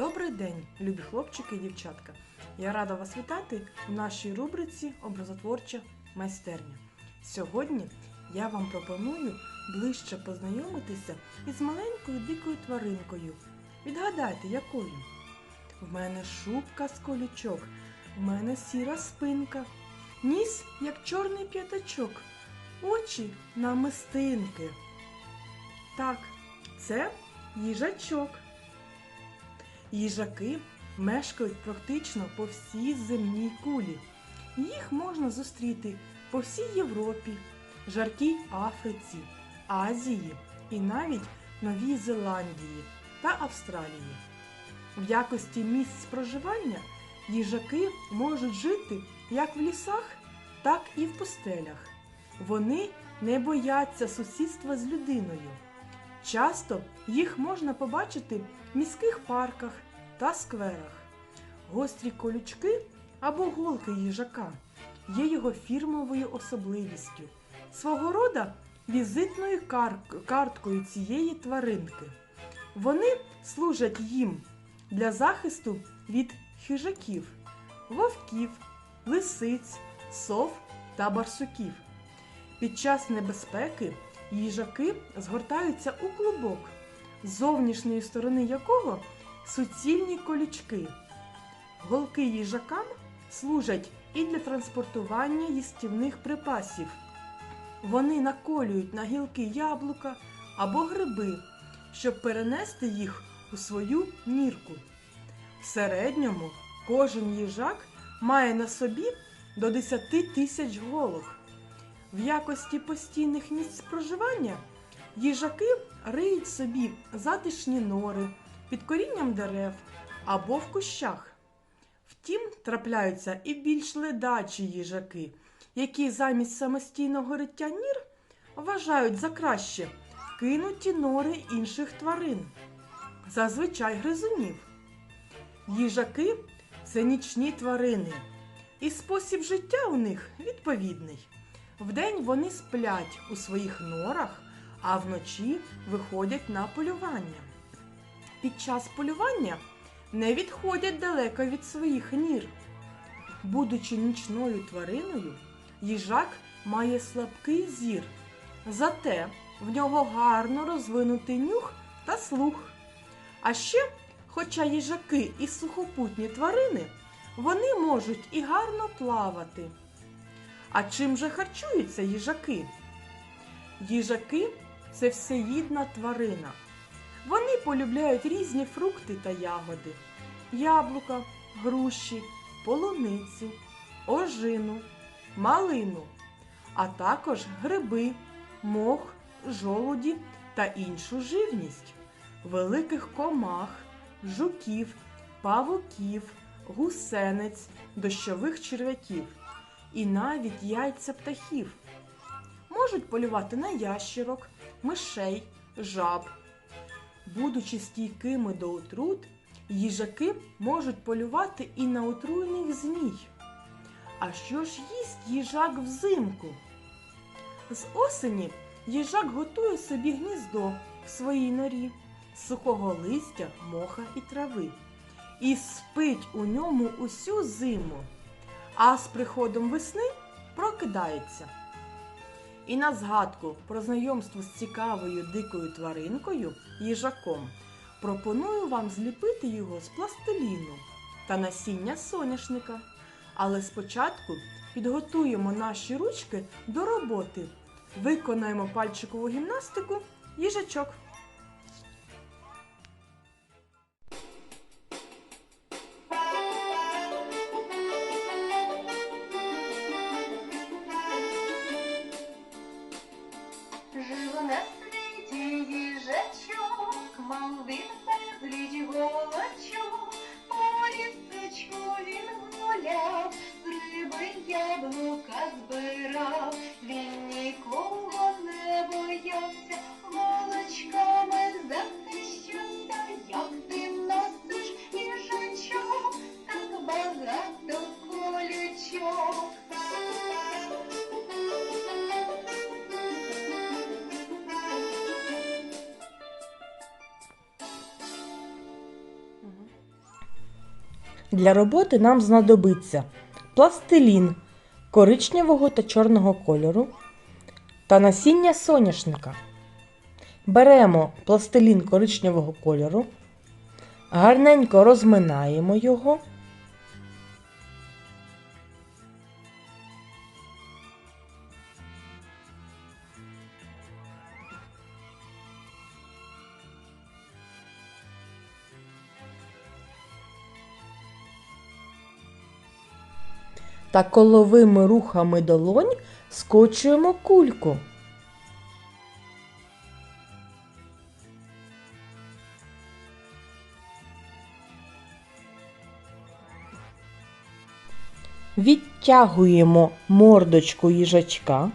Добрий день, любі хлопчики і дівчатка. Я рада вас вітати у нашій рубриці Образотворча майстерня. Сьогодні я вам пропоную ближче познайомитися із маленькою дикою тваринкою. Відгадайте, якою? В мене шубка з колючок, в мене сіра спинка, ніс, як чорний п'ятачок, очі намистинки. Так, це їжачок. Їжаки мешкають практично по всій земній кулі. Їх можна зустріти по всій Європі, жаркій Африці, Азії і навіть Новій Зеландії та Австралії. В якості місць проживання їжаки можуть жити як в лісах, так і в пустелях. Вони не бояться сусідства з людиною. Часто їх можна побачити в міських парках та скверах. Гострі колючки або голки їжака є його фірмовою особливістю, свого рода візитною кар- карткою цієї тваринки. Вони служать їм для захисту від хижаків, вовків, лисиць, сов та барсуків. Під час небезпеки їжаки згортаються у клубок, з зовнішньої сторони якого суцільні колючки. Голки їжакам служать і для транспортування їстівних припасів. Вони наколюють на гілки яблука або гриби, щоб перенести їх у свою нірку. В середньому кожен їжак має на собі до 10 тисяч голок. В якості постійних місць проживання їжаки риють собі затишні нори під корінням дерев або в кущах. Втім, трапляються і більш ледачі їжаки, які замість самостійного риття нір вважають за краще кинуті нори інших тварин, зазвичай гризунів. Їжаки це нічні тварини, і спосіб життя у них відповідний. Вдень вони сплять у своїх норах, а вночі виходять на полювання. Під час полювання не відходять далеко від своїх нір. Будучи нічною твариною, їжак має слабкий зір, зате в нього гарно розвинутий нюх та слух. А ще, хоча їжаки і сухопутні тварини, вони можуть і гарно плавати. А чим же харчуються їжаки? Їжаки це всеїдна тварина. Вони полюбляють різні фрукти та ягоди, яблука, груші, полуницю, ожину, малину, а також гриби, мох, жолуді та іншу живність, великих комах, жуків, павуків, гусенець, дощових черв'яків і навіть яйця птахів. Можуть полювати на ящерок, мишей, жаб. Будучи стійкими до отрут, їжаки можуть полювати і на отруйних змій. А що ж їсть їжак взимку? З осені їжак готує собі гніздо в своїй норі сухого листя, моха і трави і спить у ньому усю зиму, а з приходом весни прокидається. І на згадку про знайомство з цікавою дикою тваринкою їжаком пропоную вам зліпити його з пластиліну та насіння соняшника. Але спочатку підготуємо наші ручки до роботи. Виконаємо пальчикову гімнастику їжачок. яблука збирав, він нікого не боявся, молочками захищався, як ти носиш їжачок, так багато колючок. Для роботи нам знадобиться пластилін коричневого та чорного кольору та насіння соняшника. Беремо пластилін коричневого кольору, гарненько розминаємо його. Та коловими рухами долонь скочуємо кульку. Відтягуємо мордочку їжачка.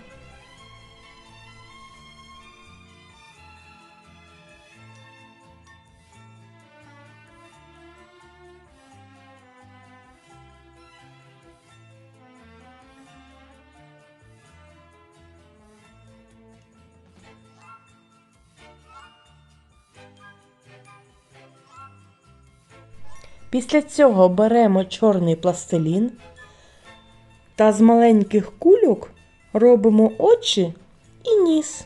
Після цього беремо чорний пластилін та з маленьких кульок робимо очі і ніс.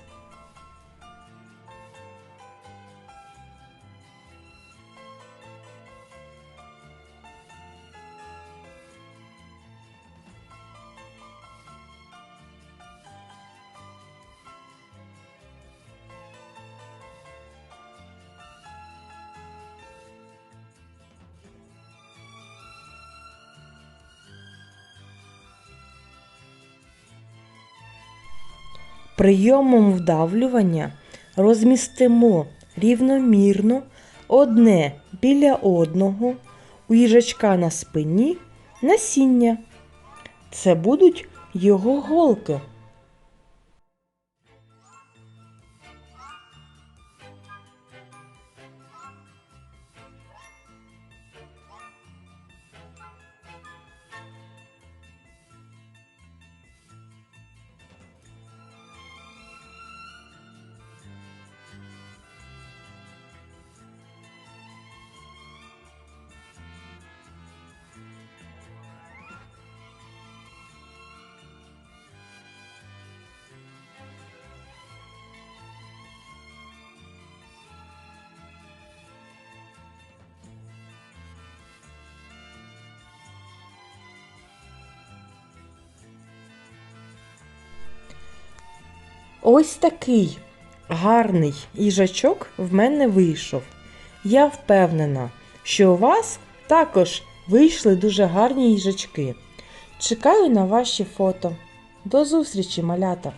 Прийомом вдавлювання розмістимо рівномірно одне біля одного у їжачка на спині насіння. Це будуть його голки. Ось такий гарний їжачок в мене вийшов. Я впевнена, що у вас також вийшли дуже гарні їжачки. Чекаю на ваші фото. До зустрічі, малята!